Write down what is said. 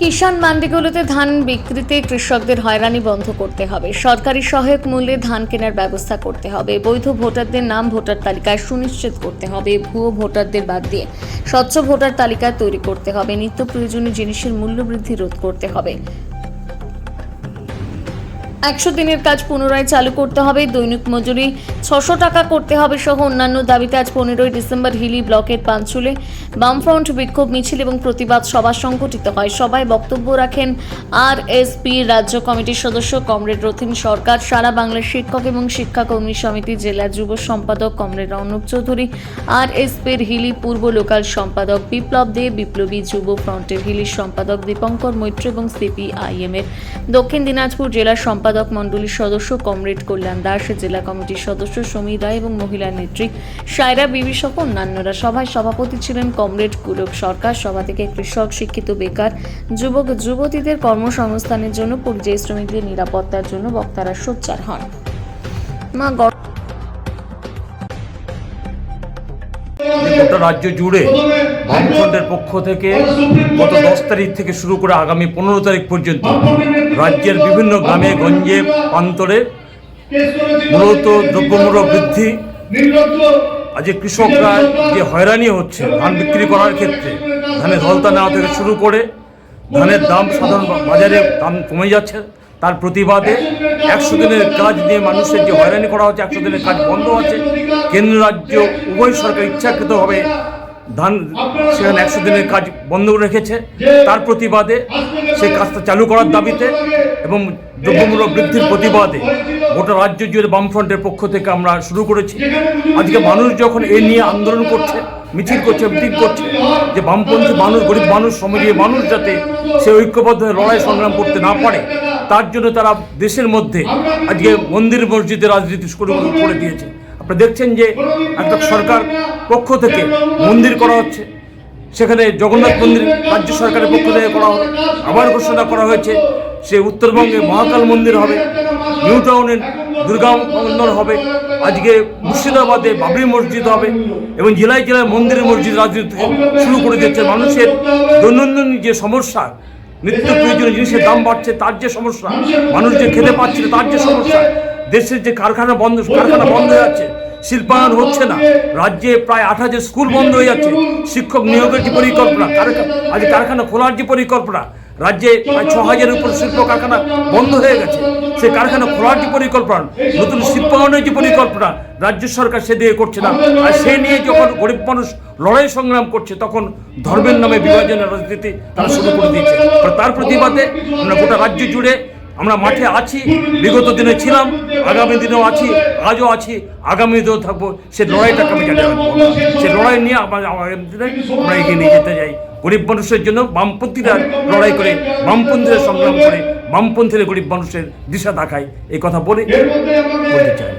কিষাণ মান্ডিগুলোতে ধান বিক্রিতে কৃষকদের হয়রানি বন্ধ করতে হবে। সরকারি সহায়ক মূল্যে ধান কেনার ব্যবস্থা করতে হবে। বৈধ ভোটারদের নাম ভোটার তালিকায় সুনিশ্চিত করতে হবে। ভুয়ো ভোটারদের বাদ দিয়ে স্বচ্ছ ভোটার তালিকা তৈরি করতে হবে। নিত্য প্রয়োজনীয় জিনিসের মূল্য বৃদ্ধি রোধ করতে হবে। একশো দিনের কাজ পুনরায় চালু করতে হবে, দৈনিক মজুরি ছশো টাকা করতে হবে সহ অন্যান্য দাবিতে আজ পনেরোই ডিসেম্বর হিলি ব্লকের পাঞ্চুলে বামফ্রন্ট বিক্ষোভ মিছিল এবং প্রতিবাদ সভা সংঘটিত হয়। সবাই বক্তব্য রাখেন আর রাজ্য কমিটির সদস্য কমরেড রথিন সরকার, সারা বাংলার শিক্ষক এবং শিক্ষাকর্মী সমিতি জেলা যুব সম্পাদক কমরেড অর্ণব চৌধুরী আর এসপির হিলি পূর্ব লোকাল সম্পাদক বিপ্লব দে, বিপ্লবী যুব ফ্রন্টের হিলি সম্পাদক দীপঙ্কর মৈত্র এবং সিপিআইএম এর দক্ষিণ দিনাজপুর জেলা সম্পাদক মণ্ডলীর সদস্য কমরেড কল্যাণ দাস, জেলা কমিটির সদস্য সমীর রায় এবং মহিলা নেত্রী সায়রা বিবি সহ অন্যান্যরা। সভায় সভাপতি ছিলেন কমরেড কুলক সরকার, সভা থেকে কৃষক, শিক্ষিত, বেকার, যুবক, যুবতীদের কর্মসংস্থানের জন্য, পরিযায়ী শ্রমিকদের নিরাপত্তার জন্য বক্তারা সোচ্চার হন। মা গোটা রাজ্য জুড়ে বামফ্রন্টের পক্ষ থেকে গত দশ তারিখ থেকে শুরু করে আগামী পনেরো তারিখ পর্যন্ত রাজ্যের বিভিন্ন গ্রামে, গঞ্জে, প্রান্তরে মূলত দ্রব্যমূল্য বৃদ্ধি আজকে কৃষকরা যে হয়রানি হচ্ছে, ধান বিক্রি করার ক্ষেত্রে, ধানের ধলতা নেওয়া থেকে শুরু করে ধানের দাম সাধারণ বাজারে দাম কমে যাচ্ছে। তার প্রতিবাদে একশো দিনের কাজ নিয়ে মানুষের যে হয়রানি করা হচ্ছে, একশো দিনের কাজ বন্ধ আছে কেন্দ্র, রাজ্য, উভয় সরকার ইচ্ছাকৃতভাবে ধান সেখানে একশো দিনের কাজ বন্ধ রেখেছে। তার প্রতিবাদে সেই কাজটা চালু করার দাবিতে এবং দ্রব্যমূল্য বৃদ্ধির প্রতিবাদে গোটা রাজ্য জুড়ে বামফ্রন্টের পক্ষ থেকে আমরা শুরু করেছি। আজকে মানুষ যখন এ নিয়ে আন্দোলন করছে, মিছিল করছে, মিটিং করছে, যে বামপন্থী মানুষ, গরিব মানুষ সমাজীয় মানুষ যাতে সে ঐক্যবদ্ধ লড়াই সংগ্রাম করতে না পারে তার জন্য তারা দেশের মধ্যে আজকে মন্দির মসজিদে রাজনীতি শুরু করে দিয়েছে। আপনারা দেখছেন যে একটা সরকার পক্ষ থেকে মন্দির করা হচ্ছে। সেখানে জগন্নাথ মন্দির রাজ্য সরকারের পক্ষ থেকে করা হবে আবার ঘোষণা করা হয়েছে সে উত্তরবঙ্গে মহাকাল মন্দির হবে, নিউ টাউনের দুর্গা মন্দির হবে, আজকে মুর্শিদাবাদে বাবরি মসজিদ হবে এবং জেলায় জেলায় মন্দির মসজিদ রাজনীতি শুরু করে দিচ্ছে মানুষের দৈনন্দিন যে সমস্যা নিত্য প্রয়োজনীয় জিনিসের দাম বাড়ছে, তার যে সমস্যা, মানুষ যে খেতে পাচ্ছে না, তার যে সমস্যা, দেশের যে কারখানা বন্ধ কারখানা বন্ধ হয়ে যাচ্ছে, শিল্পায়ন হচ্ছে না, রাজ্যে প্রায় আট হাজার স্কুল বন্ধ হয়ে যাচ্ছে, শিক্ষক নিয়োগের যে পরিকল্পনা আজ কারখানা খোলার যে পরিকল্পনা রাজ্যে প্রায় ছ হাজারের উপর শিল্প কারখানা বন্ধ হয়ে গেছে। সে কারখানা খোলার যে পরিকল্পনা, নতুন শিল্পায়নের যে পরিকল্পনা রাজ্য সরকার সে দিয়ে করছে না। আর সে নিয়ে যখন গরিব মানুষ লড়াই সংগ্রাম করছে, তখন ধর্মের নামে বিভাজনের রাজনীতি তারা শুরু করে দিয়েছে। তার প্রতিবাদে আমরা গোটা রাজ্য জুড়ে আমরা মাঠে আছি বিগত দিনে ছিলাম আগামী দিনেও আছি আজও আছি আগামী দিনেও থাকব। সে লড়াইটা আমি জানিয়ে সে লড়াই নিয়ে আমরা আগামী দিনে আমরা এগিয়ে নিয়ে যেতে যাই গরিব মানুষের জন্য বামপন্থীরা লড়াই করে বামপন্থীরা সংগ্রাম করে বামপন্থীরা গরিব মানুষের দিশা দেখায়। এই কথা বলে বলতে চাই।